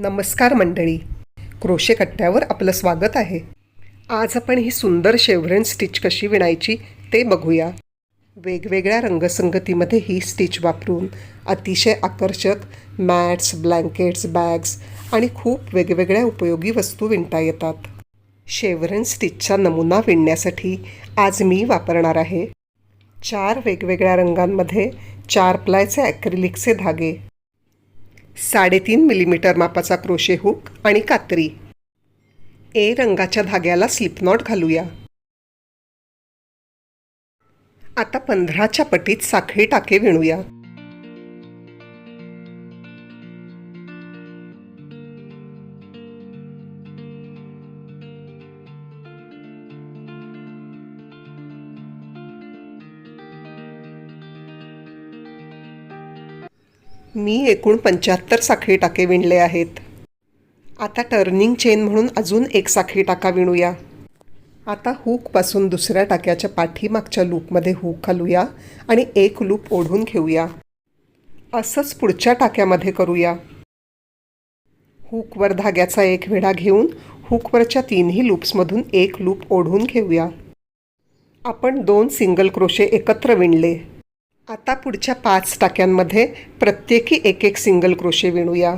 नमस्कार मंडळी. क्रोशे कट्ट्यावर आपलं स्वागत आहे. आज आपण ही सुंदर शेवरेन स्टिच कशी विणायची ते बघूया. वेगवेगळ्या रंगसंगतीमध्ये ही स्टिच वापरून अतिशय आकर्षक मॅट्स ब्लँकेट्स बॅग्स आणि खूप वेगवेगळ्या उपयोगी वस्तू विणता येतात. शेवरेन स्टिचचा नमुना विणण्यासाठी आज मी वापरणार आहे. चार वेगवेगळ्या रंगांमध्ये चार प्लायचे ॲक्रिलिकचे धागे. साडेतीन मिलीमीटर मापाचा क्रोशे हुक आणि कात्री. ए रंगाच्या धाग्याला स्लिप नॉट घालूया. आता पंधराच्या पटीत साखळी टाके विणूया. मी एकूण पंच्याहत्तर साखळी टाके विणले आहेत. आता टर्निंग चेन म्हणून अजून एक साखळी टाका विणूया. आता हुकपासून दुसऱ्या टाक्याच्या पाठीमागच्या लूपमध्ये हुक घालूया आणि एक लूप ओढून घेऊया. असंच पुढच्या टाक्यामध्ये करूया. हुकवर धाग्याचा एक विडा घेऊन हुकवरच्या तीनही लूप्समधून एक लूप ओढून घेऊया. आपण दोन सिंगल क्रोशे एकत्र विणले. आता पुढच्या पाच टाक्यांमध्ये प्रत्येकी एक एक सिंगल क्रोशे विणूया.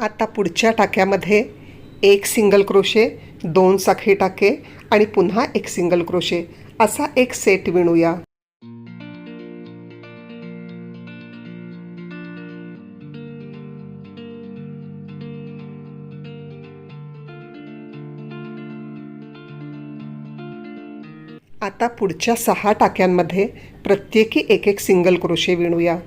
आता पुढच्या टाक्यामध्ये एक सिंगल क्रोशे दोन साखळी टाके आणि पुन्हा एक सिंगल क्रोशे असा एक सेट विणूया. आता पुढच्या सहा टाक्यांमध्ये प्रत्येकी एक एक सिंगल क्रोशे विणूया.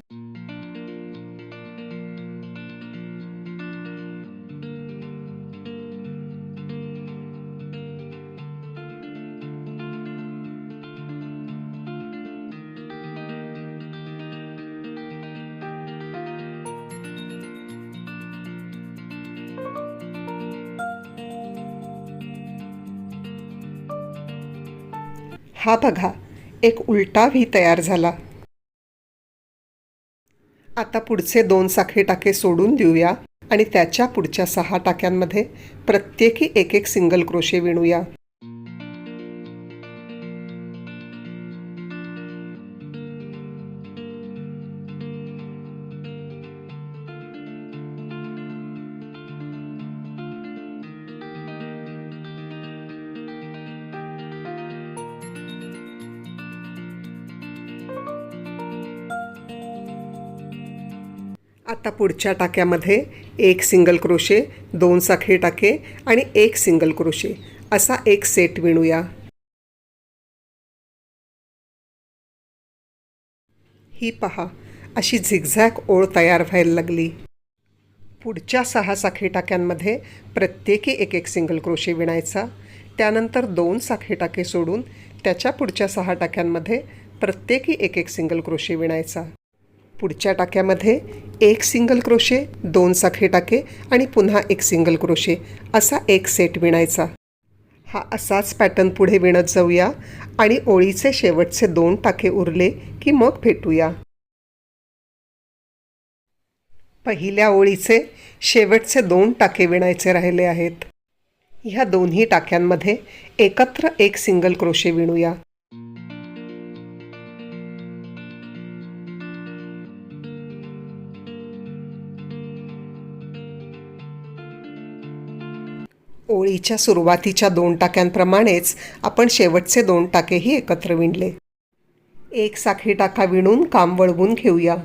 हा बघा एक उलटा व्ही तयार झाला. आता पुढचे दोन साखळी टाके सोडून देऊया आणि त्याच्या पुढच्या सहा टाक्यांमध्ये प्रत्येकी एक एक सिंगल क्रोशे विणूया. आता पुढच्या टाक्यामध्ये एक सिंगल क्रोशे दोन साखळी टाके आणि एक सिंगल क्रोशे असा एक सेट विणूया. ही पहा अशी झिगझॅग ओळ तयार व्हायला लागली. पुढच्या सहा साखळी टाक्यांमध्ये प्रत्येकी एक एक सिंगल क्रोशे विणायचा. त्यानंतर दोन साखळी टाके सोडून त्याच्या पुढच्या सहा टाक्यांमध्ये प्रत्येकी एक एक सिंगल क्रोशे विणायचा. पुढच्या टाक्यामध्ये एक सिंगल क्रोशे दोन साखे टाके आणि पुन्हा एक सिंगल क्रोशे असा एक सेट विणायचा. हा असाच पॅटर्न पुढे विणत जाऊया आणि ओळीचे शेवटचे दोन टाके उरले की मग भेटूया. पहिल्या ओळीचे शेवटचे दोन टाके विणायचे राहिले आहेत. ह्या दोन्ही टाक्यांमध्ये एकत्र एक सिंगल क्रोशे विणूया. ओळीच्या सुरुवातीच्या दोन टाक्यांप्रमाणेच आपण शेवटचे दोन टाकेही एकत्र विणले. एक साखळी टाका विणून काम वळवून घेऊया.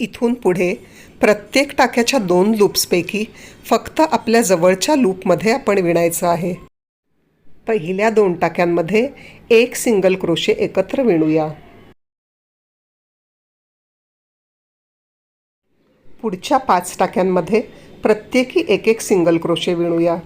इथून पुढे प्रत्येक टाक्याच्या दोन लूप्सपैकी फक्त आपल्या जवळच्या लूपमध्ये आपण विणायचं आहे. पहिल्या दोन टाक्यांमध्ये एक सिंगल क्रोशे एकत्र विणूया. पुढच्या पाच टाक्यांमध्ये प्रत्येकी एक एक सिंगल क्रोशे विणूया.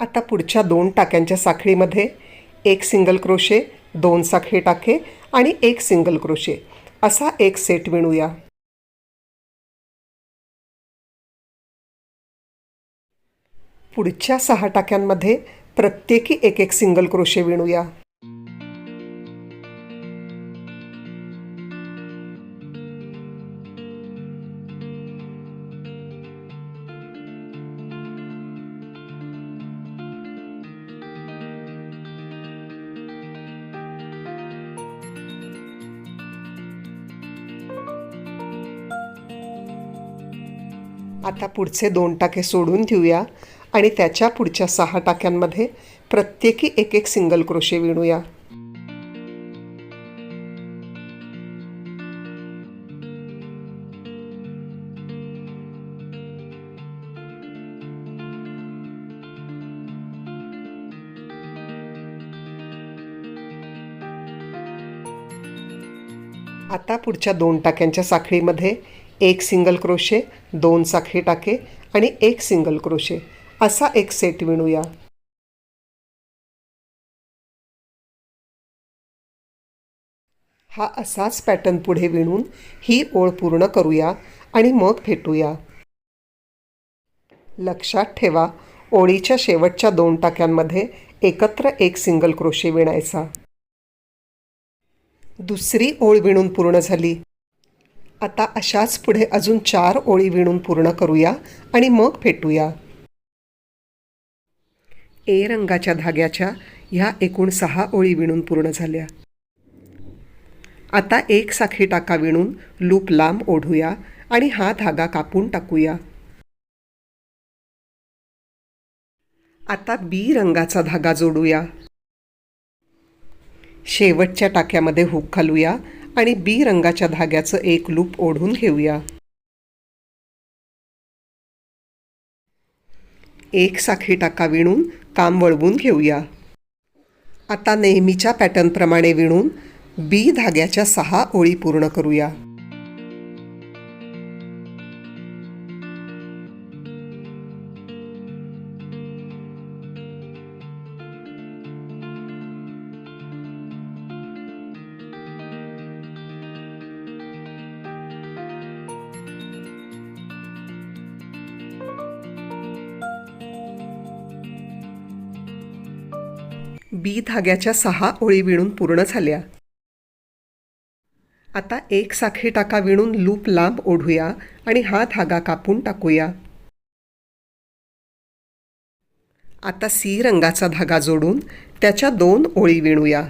आता पुढच्या दोन टाक्यांच्या साखळीमध्ये एक सिंगल क्रोशे दोन साखळी टाके आणि एक सिंगल क्रोशे असा एक सेट विणूया. पुढच्या सहा टाक्यांमध्ये प्रत्येकी एक एक सिंगल क्रोशे विणूया. आता पुढचे दोन टाके सोडून देऊया आणि त्याच्या पुढच्या सहा टाक्यांमध्ये प्रत्येकी एक एक सिंगल क्रोशे विणूया. आता पुढच्या दोन टाक्यांच्या साखळीमध्ये एक सिंगल क्रोशे दोन साखळी टाके आणि एक सिंगल क्रोशे. असा एक सेट विणूया. हा असाच पॅटर्न पुढे विणून ही ओळ पूर्ण करूया आणि मग फेटूया. लक्षात ठेवा ओळीच्या शेवटच्या दोन टाक्यांमध्ये एकत्र एक सिंगल क्रोशे विणायचा. दुसरी ओळ विणून पूर्ण झाली. आता अशाच पुढे अजून चार ओळी विणून पूर्ण करूया आणि मग फेटूया. ए रंगाच्या धाग्याच्या ह्या एकूण सहा ओळी विणून पूर्ण झाल्या. आता एक साखळी टाका विणून लूप लांब ओढूया आणि हा धागा कापून टाकूया. आता बी रंगाचा धागा जोडूया. शेवटच्या टाक्यामध्ये हुक घालूया आणि बी रंगाच्या धाग्याचं एक लूप ओढून घेऊया. एक साखळी टाका विणून काम वळवून घेऊया. आता नेहमीच्या पॅटर्नप्रमाणे विणून बी धाग्याच्या सहा ओळी पूर्ण करूया. बी धाग्याच्या सहा ओळी विणून पूर्ण झाल्या. आता एक साखळी टाका विणून लूप लांब ओढूया आणि हा धागा कापून टाकूया. आता सी रंगाचा धागा जोडून त्याच्या दोन ओळी विणूया.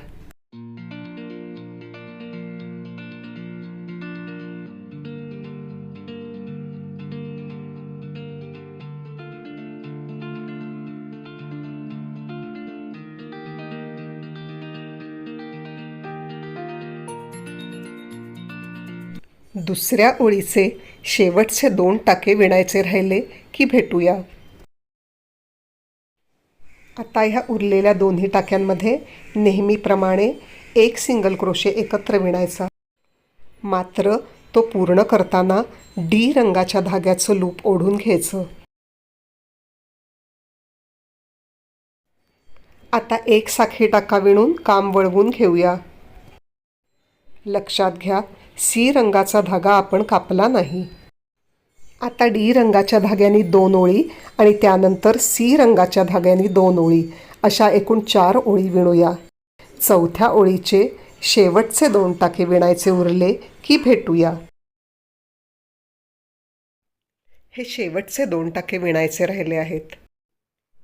दुसऱ्या ओळीचे शेवटचे दोन टाके विणायचे राहिले की भेटूया. आता ह्या उरलेल्या दोन्ही टाक्यांमध्ये नेहमीप्रमाणे एक सिंगल क्रोशे एकत्र विणायचा. मात्र तो पूर्ण करताना डी रंगाच्या धाग्याचं लूप ओढून घ्यायचं. आता एक साखळी टाका विणून काम वळवून घेऊया. लक्षात घ्या सी रंगाचा धागा आपण कापला नाही. आता डी रंगाच्या धाग्याने दोन ओळी आणि त्यानंतर सी रंगाच्या धाग्याने दोन ओळी. अशा एकूण चार ओळी विणूया. चौथ्या ओळीचे शेवटचे दोन टाके विणायचे उरले की भेटूया. हे शेवटचे दोन टाके विणायचे राहिले आहेत.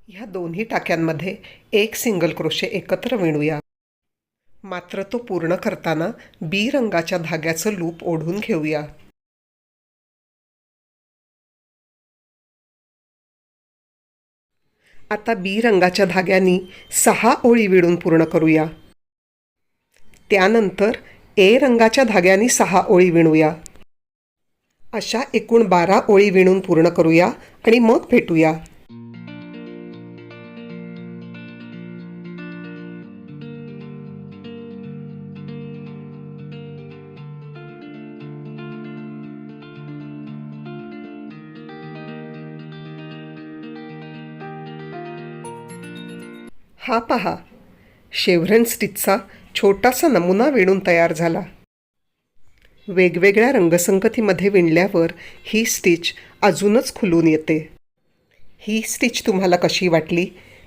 ह्या दोन्ही टाक्यांमध्ये एक सिंगल क्रोशे एकत्र विणूया. मात्र तो पूर्ण करताना बी रंगाच्या धाग्याचं लूप ओढून घेऊया. आता बी रंगाच्या धाग्यांनी सहा ओळी विणून पूर्ण करूया. त्यानंतर ए रंगाच्या धाग्यांनी सहा ओळी विणूया. अशा एकूण बारा ओळी विणून पूर्ण करूया आणि मग भेटूया. हा पहा. शेव्हरन स्टिचचा छोटासा नमुना विणून तयार झाला. वेगवेगळ्या रंगसंगतीमध्ये विणल्यावर ही स्टिच अजूनच खुलून येते. ही स्टिच तुम्हाला कशी वाटली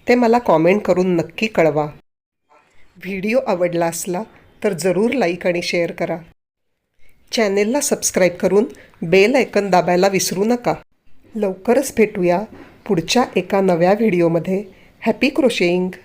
ते मला कॉमेंट करून नक्की कळवा. व्हिडिओ आवडला असला तर जरूर लाईक आणि शेअर करा. चॅनेलला सबस्क्राईब करून बेल ऐकन दाबायला विसरू नका. लवकरच भेटूया पुढच्या एका नव्या व्हिडिओमध्ये. हॅपी क्रोशेईंग